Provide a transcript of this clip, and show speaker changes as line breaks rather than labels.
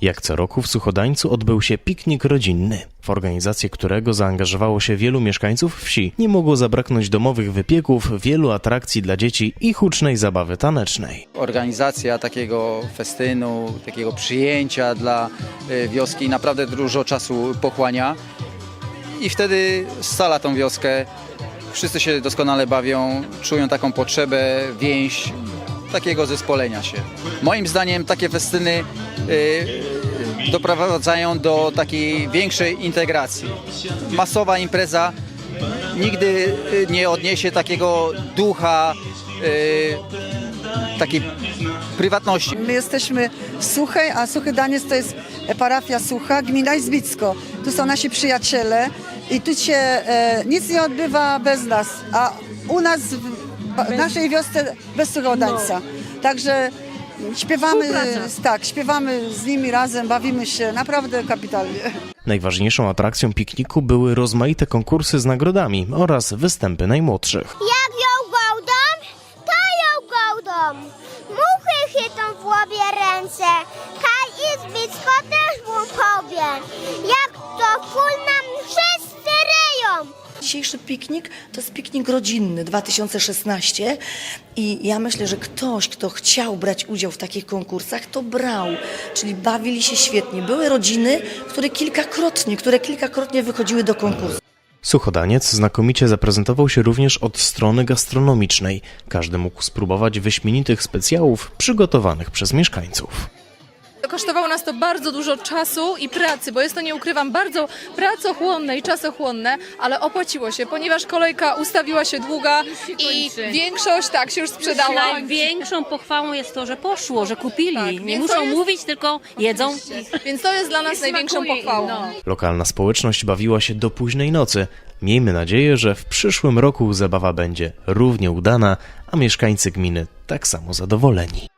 Jak co roku w Suchodańcu odbył się piknik rodzinny, w organizację którego zaangażowało się wielu mieszkańców wsi. Nie mogło zabraknąć domowych wypieków, wielu atrakcji dla dzieci i hucznej zabawy tanecznej.
Organizacja takiego festynu, takiego przyjęcia dla y, wioski naprawdę dużo czasu pochłania i wtedy scala tą wioskę. Wszyscy się doskonale bawią, czują taką potrzebę, więź takiego zespolenia się. Moim zdaniem takie festyny y, doprowadzają do takiej większej integracji. Masowa impreza nigdy y, nie odniesie takiego ducha y, takiej prywatności.
My jesteśmy w Suchej, a Suchy Daniec to jest parafia Sucha, gmina Izbicko. Tu są nasi przyjaciele i tu się e, nic nie odbywa bez nas, a u nas w naszej wiosce bez Suchodańca. Także śpiewamy, tak, śpiewamy z nimi razem, bawimy się naprawdę kapitalnie.
Najważniejszą atrakcją pikniku były rozmaite konkursy z nagrodami oraz występy najmłodszych.
Jak ją gołdą, to ją gołdą. Muchy chytą w łobie ręce, kaj i zbicko też mu
Dzisiejszy piknik to jest piknik rodzinny 2016 i ja myślę, że ktoś, kto chciał brać udział w takich konkursach, to brał, czyli bawili się świetnie. Były rodziny, które kilkakrotnie, które kilkakrotnie wychodziły do konkursu.
Suchodaniec znakomicie zaprezentował się również od strony gastronomicznej. Każdy mógł spróbować wyśmienitych specjałów przygotowanych przez mieszkańców.
Kosztowało nas to bardzo dużo czasu i pracy, bo jest to, nie ukrywam, bardzo pracochłonne i czasochłonne, ale opłaciło się, ponieważ kolejka ustawiła się długa i
kończy.
większość tak się już sprzedała.
Największą pochwałą jest to, że poszło, że kupili.
Tak,
nie
więc to
muszą
jest-
mówić, tylko jedzą.
Więc to jest dla nas największą
smakuje
pochwałą.
no.
Lokalna społeczność bawiła się do późnej nocy. Miejmy nadzieję, że w przyszłym roku zabawa będzie równie udana, a mieszkańcy gminy tak samo zadowoleni.